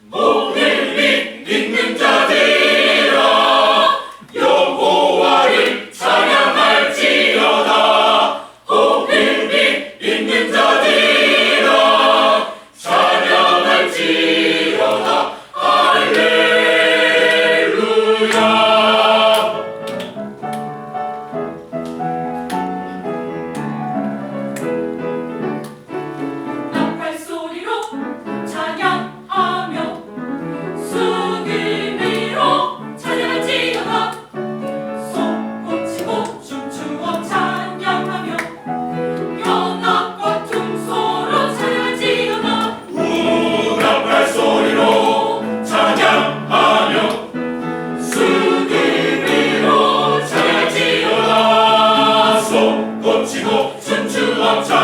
Move! long time.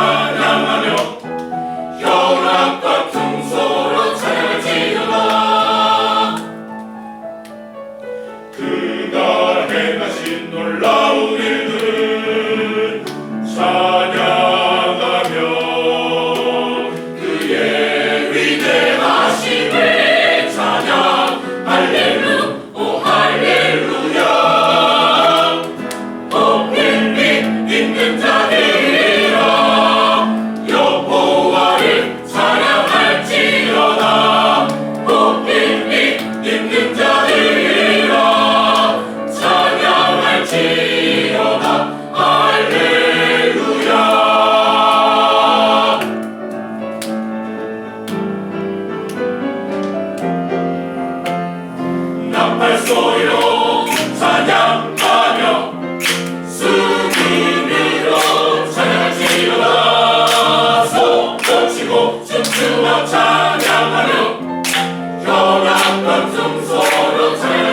소요 사냥하며 수금으로 찬양지르다. 소고 치고 춤추며 찬양하며 혈압과 숨소로 찬양